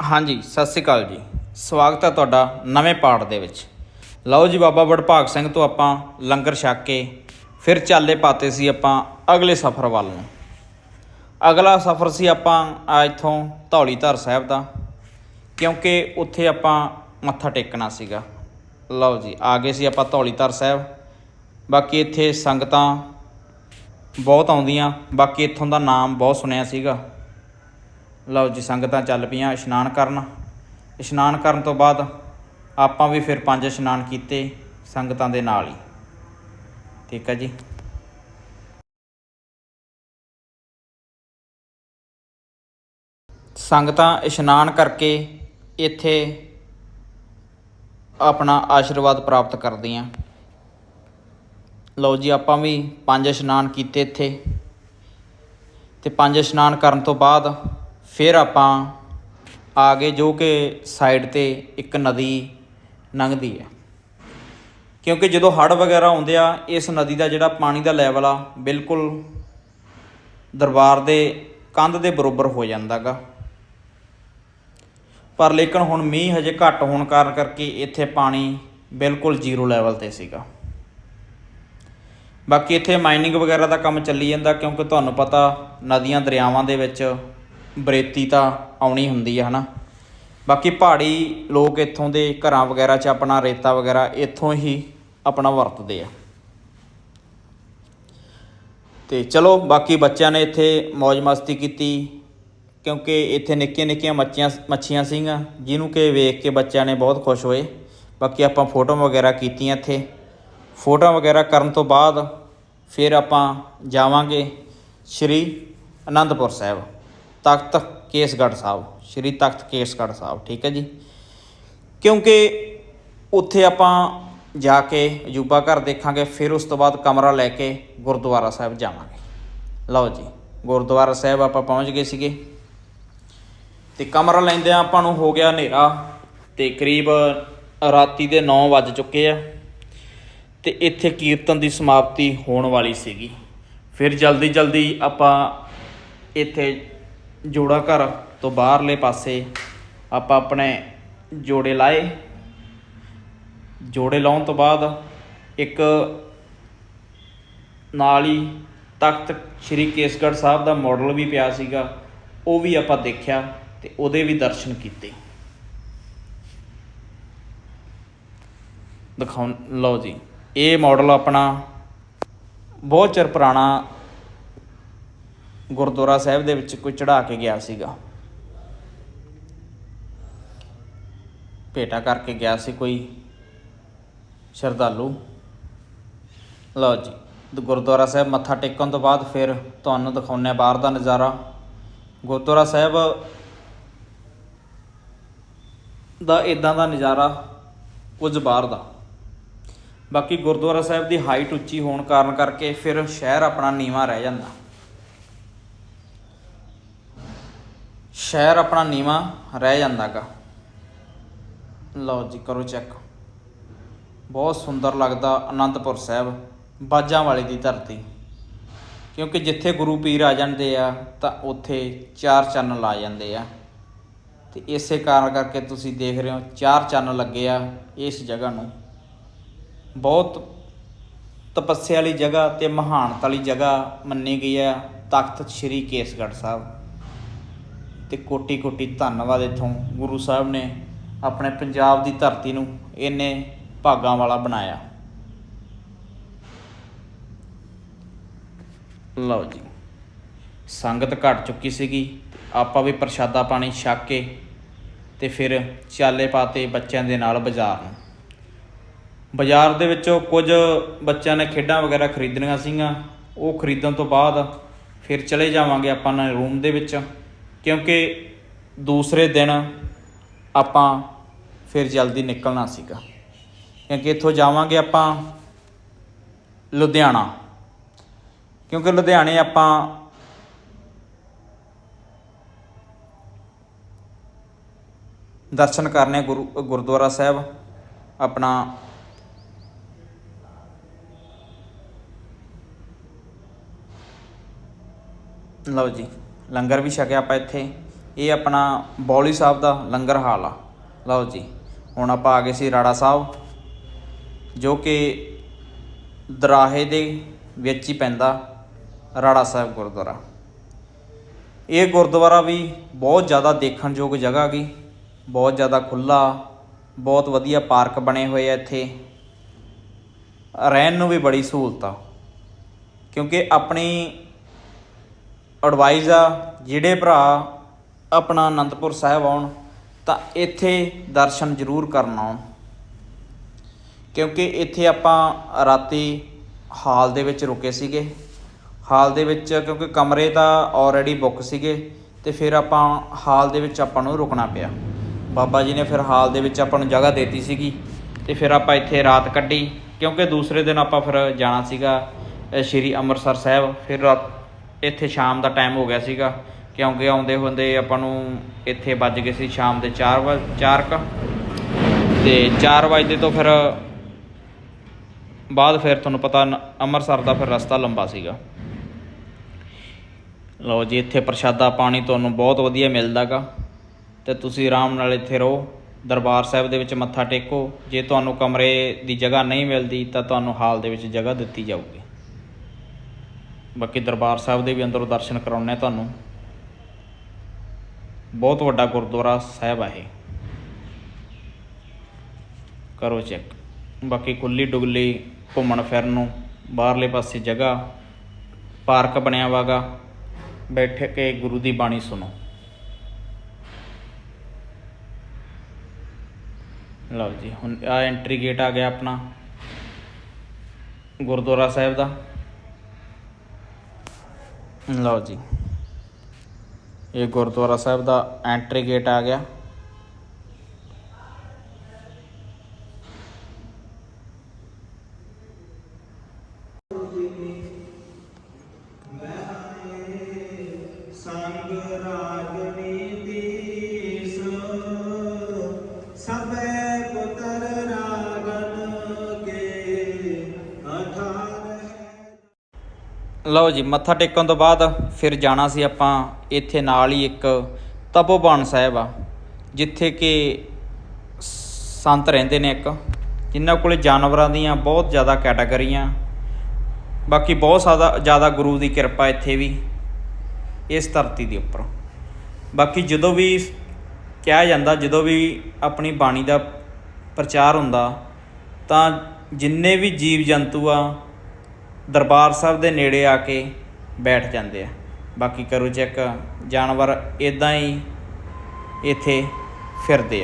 ਹਾਂਜੀ, ਸਤਿ ਸ੍ਰੀ ਅਕਾਲ ਜੀ। ਸਵਾਗਤ ਹੈ ਤੁਹਾਡਾ ਨਵੇਂ ਪਾਠ ਦੇ ਵਿੱਚ। ਲਓ ਜੀ ਬਾਬਾ ਵਡਭਾਗ ਸਿੰਘ ਤੋਂ ਆਪਾਂ ਲੰਗਰ ਛਕ ਕੇ ਫਿਰ ਚਾਲੇ ਪਾਤੇ ਸੀ ਆਪਾਂ ਅਗਲੇ ਸਫ਼ਰ ਵੱਲ ਨੂੰ। ਅਗਲਾ ਸਫ਼ਰ ਸੀ ਆਪਾਂ ਆ ਇੱਥੋਂ ਧੌਲੀਧਰ ਸਾਹਿਬ ਦਾ, ਕਿਉਂਕਿ ਉੱਥੇ ਆਪਾਂ ਮੱਥਾ ਟੇਕਣਾ ਸੀਗਾ। ਲਓ ਜੀ, ਆ ਗਏ ਸੀ ਆਪਾਂ ਧੌਲੀਧਰ ਸਾਹਿਬ। ਬਾਕੀ ਇੱਥੇ ਸੰਗਤਾਂ ਬਹੁਤ ਆਉਂਦੀਆਂ, ਬਾਕੀ ਇੱਥੋਂ ਦਾ ਨਾਮ ਬਹੁਤ ਸੁਣਿਆ ਸੀਗਾ। ਲਓ ਜੀ, ਸੰਗਤਾਂ ਚੱਲ ਪਈਆਂ ਇਸ਼ਨਾਨ ਕਰਨ। ਇਸ਼ਨਾਨ ਕਰਨ ਤੋਂ ਬਾਅਦ ਆਪਾਂ ਵੀ ਫਿਰ ਪੰਜ ਇਸ਼ਨਾਨ ਕੀਤੇ ਸੰਗਤਾਂ ਦੇ ਨਾਲ ਹੀ। ਠੀਕ ਹੈ ਜੀ। ਸੰਗਤਾਂ ਇਸ਼ਨਾਨ ਕਰਕੇ ਇੱਥੇ ਆਪਣਾ ਆਸ਼ੀਰਵਾਦ ਪ੍ਰਾਪਤ ਕਰਦੀਆਂ। ਲਓ ਜੀ, ਆਪਾਂ ਵੀ ਪੰਜ ਇਸ਼ਨਾਨ ਕੀਤੇ ਇੱਥੇ। ਤੇ ਪੰਜ ਇਸ਼ਨਾਨ ਕਰਨ ਤੋਂ ਬਾਅਦ ਫਿਰ ਆਪਾਂ ਆ ਗਏ ਜੋ ਕਿ ਸਾਈਡ ਤੇ ਇੱਕ ਨਦੀ ਲੰਘਦੀ ਹੈ। ਕਿਉਂਕਿ ਜਦੋਂ ਹੜ੍ਹ ਵਗੈਰਾ ਆਉਂਦੇ ਆ, ਇਸ ਨਦੀ ਦਾ ਜਿਹੜਾ ਪਾਣੀ ਦਾ ਲੈਵਲ ਆ, ਬਿਲਕੁਲ ਦਰਬਾਰ ਦੇ ਕੰਧ ਦੇ ਬਰੋਬਰ ਹੋ ਜਾਂਦਾਗਾ। ਪਰ ਲੇਕਿਨ ਹੁਣ ਮੀਂਹ ਹਜੇ ਘੱਟ ਹੋਣ ਕਾਰਨ ਕਰਕੇ ਇੱਥੇ ਪਾਣੀ ਬਿਲਕੁਲ ਜ਼ੀਰੋ ਲੈਵਲ ਤੇ ਸੀਗਾ। ਬਾਕੀ ਇੱਥੇ ਮਾਈਨਿੰਗ ਵਗੈਰਾ ਦਾ ਕੰਮ ਚੱਲੀ ਜਾਂਦਾ, ਕਿਉਂਕਿ ਤੁਹਾਨੂੰ ਪਤਾ ਨਦੀਆਂ, ਦਰਿਆਵਾਂ ਦੇ ਵਿੱਚ ਬਰੇਤੀ ਤਾਂ ਆਉਣੀ ਹੁੰਦੀ ਹੈ ਹਨਾ? ਬਾਕੀ ਪਹਾੜੀ ਲੋਕ ਇੱਥੋਂ ਦੇ ਘਰਾਂ ਵਗੈਰਾ 'ਚ ਆਪਣਾ ਰੇਤਾ ਵਗੈਰਾ ਇੱਥੋਂ ਹੀ ਆਪਣਾ ਵਰਤਦੇ ਆ। ਤੇ ਚਲੋ, ਬਾਕੀ ਬੱਚਿਆਂ ਨੇ ਇੱਥੇ ਮौज ਮਸਤੀ ਕੀਤੀ, ਕਿਉਂਕਿ ਇੱਥੇ ਨਿੱਕੀਆਂ ਨਿੱਕੀਆਂ ਮੱਛੀਆਂ ਮੱਛੀਆਂ ਸੀਗੀਆਂ, ਜਿਹਨੂੰ ਕਿ ਵੇਖ ਕੇ ਬੱਚਿਆਂ ਨੇ ਬਹੁਤ ਖੁਸ਼ ਹੋਏ। ਬਾਕੀ ਆਪਾਂ ਫੋਟੋ ਵਗੈਰਾ ਕੀਤੀਆਂ ਇੱਥੇ। ਫੋਟੋ ਵਗੈਰਾ ਕਰਨ ਤੋਂ ਬਾਅਦ ਫਿਰ ਆਪਾਂ ਜਾਵਾਂਗੇ ਸ਼੍ਰੀ ਅਨੰਦਪੁਰ ਸਾਹਿਬ। ਤਖਤ ਕੇਸਗੜ੍ਹ ਸਾਹਿਬ, ਸ਼੍ਰੀ ਤਖਤ ਕੇਸਗੜ੍ਹ ਸਾਹਿਬ, ਠੀਕ ਹੈ ਜੀ? ਕਿਉਂਕਿ ਉੱਥੇ ਆਪਾਂ ਜਾ ਕੇ ਅਜੂਬਾ ਘਰ ਦੇਖਾਂਗੇ, ਫਿਰ ਉਸ ਤੋਂ ਬਾਅਦ ਕਮਰਾ ਲੈ ਕੇ ਗੁਰਦੁਆਰਾ ਸਾਹਿਬ ਜਾਵਾਂਗੇ। ਲਓ ਜੀ, ਗੁਰਦੁਆਰਾ ਸਾਹਿਬ ਆਪਾਂ ਪਹੁੰਚ ਗਏ ਸੀਗੇ। ਤੇ ਕਮਰਾ ਲੈਂਦਿਆਂ ਆਪਾਂ ਨੂੰ ਹੋ ਗਿਆ ਹਨੇਰਾ, ਤੇ ਕਰੀਬ ਰਾਤੀ ਦੇ 9 ਵੱਜ ਚੁੱਕੇ ਆ। ਤੇ ਇੱਥੇ ਕੀਰਤਨ ਦੀ ਸਮਾਪਤੀ ਹੋਣ ਵਾਲੀ ਸੀਗੀ। ਫਿਰ ਜਲਦੀ ਜਲਦੀ ਆਪਾਂ ਇੱਥੇ ਜੋੜਾ ਘਰ ਤੋਂ ਬਾਹਰਲੇ ਪਾਸੇ ਆਪਾਂ ਆਪਣੇ ਜੋੜੇ ਲਾਏ। ਜੋੜੇ ਲਾਉਣ ਤੋਂ ਬਾਅਦ ਇੱਕ ਨਾਲ ਹੀ ਤਖਤ ਸ੍ਰੀ ਕੇਸਗੜ੍ਹ ਸਾਹਿਬ ਦਾ ਮਾਡਲ ਵੀ ਪਿਆ ਸੀਗਾ। ਉਹ ਵੀ ਆਪਾਂ ਦੇਖਿਆ ਤੇ ਉਹਦੇ ਵੀ ਦਰਸ਼ਨ ਕੀਤੇ। ਦਿਖਾਉਣ ਲਓ ਜੀ, ਇਹ ਮਾਡਲ ਆਪਣਾ ਬਹੁਤ ਚਿਰ ਪੁਰਾਣਾ ਗੁਰਦੁਆਰਾ ਸਾਹਿਬ ਦੇ ਵਿੱਚ ਕੋਈ ਚੜਾ ਕੇ ਗਿਆ ਸੀਗਾ। ਭੇਟਾ ਕਰਕੇ ਗਿਆ ਸੀ ਕੋਈ ਸ਼ਰਧਾਲੂ। ਲਓ ਜੀ ਗੁਰਦੁਆਰਾ ਸਾਹਿਬ ਮੱਥਾ ਟੇਕਣ ਤੋਂ ਬਾਅਦ ਫਿਰ ਤੁਹਾਨੂੰ ਦਿਖਾਉਂਦੇ ਹਾਂ ਬਾਹਰ ਦਾ ਨਜ਼ਾਰਾ। ਗੁਰਦੁਆਰਾ ਸਾਹਿਬ ਦਾ ਇਦਾਂ ਦਾ ਨਜ਼ਾਰਾ ਕੁਝ ਬਾਹਰ ਦਾ। ਬਾਕੀ ਗੁਰਦੁਆਰਾ ਸਾਹਿਬ ਦੀ ਹਾਈਟ ਉੱਚੀ ਹੋਣ ਕਾਰਨ ਕਰਕੇ ਫਿਰ ਸ਼ਹਿਰ ਆਪਣਾ ਨੀਵਾਂ ਰਹਿ ਜਾਂਦਾ। ਸ਼ਹਿਰ ਆਪਣਾ ਨੀਵਾਂ ਰਹਿ ਜਾਂਦਾਗਾ। ਲਓ ਜੀ, ਕਰੋ ਚੈੱਕ। ਬਹੁਤ ਸੁੰਦਰ ਲੱਗਦਾ ਅਨੰਦਪੁਰ ਸਾਹਿਬ, ਬਾਜਾਂ ਵਾਲੇ ਦੀ ਧਰਤੀ। ਕਿਉਂਕਿ ਜਿੱਥੇ ਗੁਰੂ ਪੀਰ ਆ ਜਾਂਦੇ ਆ, ਤਾਂ ਉੱਥੇ ਚਾਰ ਚੰਨ ਲਾ ਜਾਂਦੇ ਆ। ਤੇ ਇਸੇ ਕਾਰਨ ਕਰਕੇ ਤੁਸੀਂ ਦੇਖ ਰਹੇ ਹੋ, ਚਾਰ ਚੰਨ ਲੱਗੇ ਆ ਇਸ ਜਗ੍ਹਾ ਨੂੰ। ਬਹੁਤ ਤਪੱਸਿਆ ਵਾਲੀ ਜਗ੍ਹਾ ਤੇ ਮਹਾਨਤਾ ਵਾਲੀ ਜਗ੍ਹਾ ਮੰਨੀ ਗਈ ਆ, ਤਖਤ ਸ੍ਰੀ ਕੇਸਗੜ੍ਹ ਸਾਹਿਬ। ਤੇ ਕੋਟੀ ਕੋਟੀ ਧੰਨਵਾਦ ਇਥੋਂ ਗੁਰੂ ਸਾਹਿਬ ਨੇ ਆਪਣੇ ਪੰਜਾਬ ਦੀ ਧਰਤੀ ਨੂੰ ਇੰਨੇ ਭਾਗਾਂ ਵਾਲਾ ਬਣਾਇਆ। ਲਓ ਜੀ, ਸੰਗਤ ਘਟ ਚੁੱਕੀ ਸੀਗੀ, ਆਪਾਂ ਵੀ ਪ੍ਰਸ਼ਾਦਾ ਪਾਣੀ ਛੱਕ ਕੇ ਤੇ ਫਿਰ ਚਾਲੇ ਪਾਤੇ ਬੱਚਿਆਂ ਦੇ ਨਾਲ ਬਾਜ਼ਾਰ ਨੂੰ। ਬਾਜ਼ਾਰ ਦੇ ਵਿੱਚੋਂ ਕੁਝ ਬੱਚਿਆਂ ਨੇ ਖੇਡਾਂ ਵਗੈਰਾ ਖਰੀਦਣੀਆਂ ਸੀਗੀਆਂ, ਉਹ ਖਰੀਦਣ ਤੋਂ ਬਾਅਦ ਫਿਰ ਚਲੇ ਜਾਵਾਂਗੇ ਆਪਾਂ ਨਾ ਰੂਮ ਦੇ ਵਿੱਚ। ਕਿਉਂਕਿ ਦੂਸਰੇ ਦਿਨ ਆਪਾਂ ਫਿਰ ਜਲਦੀ ਨਿਕਲਣਾ ਸੀਗਾ। ਕਿਉਂਕਿ ਇੱਥੋਂ ਜਾਵਾਂਗੇ ਆਪਾਂ ਲੁਧਿਆਣਾ। ਕਿਉਂਕਿ ਲੁਧਿਆਣੇ ਆਪਾਂ ਦਰਸ਼ਨ ਕਰਨੇ ਗੁਰੂ, ਗੁਰਦੁਆਰਾ ਸਾਹਿਬ, ਆਪਣਾ ਲਓ ਜੀ। ਲੰਗਰ ਵੀ ਛਕਿਆ ਆਪਾਂ ਇੱਥੇ। ਇਹ ਆਪਣਾ ਬੌਲੀ ਸਾਹਿਬ ਦਾ ਲੰਗਰ ਹਾਲ ਆ। ਲਓ ਜੀ, ਹੁਣ ਆਪਾਂ ਆ ਗਏ ਸੀ ਰਾੜਾ ਸਾਹਿਬ, ਜੋ ਕਿ ਦਰਾਹੇ ਦੇ ਵਿੱਚ ਹੀ ਪੈਂਦਾ ਰਾੜਾ ਸਾਹਿਬ ਗੁਰਦੁਆਰਾ। ਇਹ ਗੁਰਦੁਆਰਾ ਵੀ ਬਹੁਤ ਜ਼ਿਆਦਾ ਦੇਖਣਯੋਗ ਜਗ੍ਹਾ ਗਈ ਬਹੁਤ ਜ਼ਿਆਦਾ ਖੁੱਲਾ ਬਹੁਤ ਵਧੀਆ ਪਾਰਕ ਬਣੇ ਹੋਏ ਆ ਇੱਥੇ। ਰਹਿਣ ਨੂੰ ਵੀ ਬੜੀ ਸਹੂਲਤ ਆ, ਕਿਉਂਕਿ ਆਪਣੀ ਐਡਵਾਈਸ ਆ, ਜਿਹੜੇ ਭਰਾ ਆਪਣਾ ਅਨੰਦਪੁਰ ਸਾਹਿਬ ਆਉਣ, ਤਾਂ ਇੱਥੇ ਦਰਸ਼ਨ ਜ਼ਰੂਰ ਕਰਨ ਆਉਣ। ਕਿਉਂਕਿ ਇੱਥੇ ਆਪਾਂ ਰਾਤੀ ਹਾਲ ਦੇ ਵਿੱਚ ਰੁਕੇ ਸੀਗੇ। ਹਾਲ ਦੇ ਵਿੱਚ, ਕਿਉਂਕਿ ਕਮਰੇ ਤਾਂ ਆਲਰੇਡੀ ਬੁੱਕ ਸੀਗੇ, ਤੇ ਫਿਰ ਆਪਾਂ ਹਾਲ ਦੇ ਵਿੱਚ ਆਪਾਂ ਨੂੰ ਰੁਕਣਾ ਪਿਆ। ਬਾਬਾ ਜੀ ਨੇ ਫਿਰ ਹਾਲ ਦੇ ਵਿੱਚ ਆਪਾਂ ਨੂੰ ਜਗ੍ਹਾ ਦਿੱਤੀ ਸੀਗੀ, ਤੇ ਫਿਰ ਆਪਾਂ ਇੱਥੇ ਰਾਤ ਕੱਢੀ। ਕਿਉਂਕਿ ਦੂਸਰੇ ਦਿਨ ਆਪਾਂ ਫਿਰ ਜਾਣਾ ਸੀਗਾ ਸ਼੍ਰੀ ਅੰਮ੍ਰਿਤਸਰ ਸਾਹਿਬ। ਫਿਰ ਰਾਤ ਇੱਥੇ ਸ਼ਾਮ ਦਾ ਟਾਈਮ ਹੋ ਗਿਆ ਸੀਗਾ, ਕਿਉਂਕਿ ਆਉਂਦੇ ਹੁੰਦੇ ਆਪਾਂ ਨੂੰ ਇੱਥੇ ਵੱਜ ਗਏ ਸੀ ਸ਼ਾਮ ਦੇ 4 ਵਜੇ 4 ਕ। ਤੇ 4 ਵਜੇ ਤੋਂ ਫਿਰ ਬਾਅਦ ਫਿਰ ਤੁਹਾਨੂੰ ਪਤਾ ਅੰਮ੍ਰਿਤਸਰ ਦਾ ਫਿਰ ਰਸਤਾ ਲੰਬਾ ਸੀਗਾ। ਲਓ ਜੀ, ਇੱਥੇ ਪ੍ਰਸ਼ਾਦਾ ਪਾਣੀ ਤੁਹਾਨੂੰ ਬਹੁਤ ਵਧੀਆ ਮਿਲਦਾਗਾ। ਤੇ ਤੁਸੀਂ ਆਰਾਮ ਨਾਲ ਇੱਥੇ ਰਹੋ, ਦਰਬਾਰ ਸਾਹਿਬ ਦੇ ਵਿੱਚ ਮੱਥਾ ਟੇਕੋ। ਜੇ ਤੁਹਾਨੂੰ ਕਮਰੇ ਦੀ ਜਗ੍ਹਾ ਨਹੀਂ ਮਿਲਦੀ ਤਾਂ ਤੁਹਾਨੂੰ ਹਾਲ ਦੇ ਵਿੱਚ ਜਗ੍ਹਾ ਦਿੱਤੀ ਜਾਊਗੀ। ਬਾਕੀ ਦਰਬਾਰ ਸਾਹਿਬ ਦੇ ਵੀ ਅੰਦਰੋਂ ਦਰਸ਼ਨ ਕਰਾਉਣੇ ਤੁਹਾਨੂੰ। ਬਹੁਤ ਵੱਡਾ ਗੁਰਦੁਆਰਾ ਸਾਹਿਬ ਆ ਇਹ। ਕਰੋ ਚੈੱਕ। ਬਾਕੀ ਕੁੱਲੀ ਡੁਗਲੀ ਘੁੰਮਣ ਫਿਰਨ ਨੂੰ ਬਾਹਰਲੇ ਪਾਸੇ ਜਗ੍ਹਾ, ਪਾਰਕ ਬਣਿਆ ਵਾਗਾ। ਬੈਠ ਕੇ ਗੁਰੂ ਦੀ ਬਾਣੀ ਸੁਣੋ। ਲਓ ਜੀ, ਹੁਣ ਆ ਐਂਟਰੀ ਗੇਟ ਆ ਗਿਆ ਆਪਣਾ ਗੁਰਦੁਆਰਾ ਸਾਹਿਬ ਦਾ। ਲਓ ਜੀ ਇਹ ਗੁਰਦੁਆਰਾ ਸਾਹਿਬ ਦਾ ਐਂਟਰੀ ਗੇਟ ਆ ਗਿਆ ਸੰਗ ਲਓ ਜੀ, ਮੱਥਾ ਟੇਕਣ ਤੋਂ ਬਾਅਦ ਫਿਰ ਜਾਣਾ ਸੀ ਆਪਾਂ ਇੱਥੇ ਨਾਲ ਹੀ ਇੱਕ ਤਪੋਬਨ ਸਾਹਿਬ ਆ, ਜਿੱਥੇ ਕਿ ਸੰਤ ਰਹਿੰਦੇ ਨੇ ਇੱਕ, ਜਿਨ੍ਹਾਂ ਕੋਲੇ ਜਾਨਵਰਾਂ ਦੀਆਂ ਬਹੁਤ ਜ਼ਿਆਦਾ ਕੈਟਾਗਰੀਆਂ, ਬਾਕੀ ਬਹੁਤ ਜ਼ਿਆਦਾ ਜ਼ਿਆਦਾ ਗੁਰੂ ਦੀ ਕਿਰਪਾ ਇੱਥੇ ਵੀ, ਇਸ ਧਰਤੀ ਦੇ ਉੱਪਰ। ਬਾਕੀ ਜਦੋਂ ਵੀ ਕਿਹਾ ਜਾਂਦਾ, ਜਦੋਂ ਵੀ ਆਪਣੀ ਬਾਣੀ ਦਾ ਪ੍ਰਚਾਰ ਹੁੰਦਾ, ਤਾਂ ਜਿੰਨੇ ਵੀ ਜੀਵ ਜੰਤੂ ਆ ਦਰਬਾਰ ਸਾਹਿਬ ਦੇ ਨੇੜੇ ਆ ਕੇ ਬੈਠ ਜਾਂਦੇ ਆ। ਬਾਕੀ ਕਰੋ ਚੈੱਕ, ਜਾਨਵਰ ਇਦਾਂ ਹੀ ਇੱਥੇ ਫਿਰਦੇ ਆ।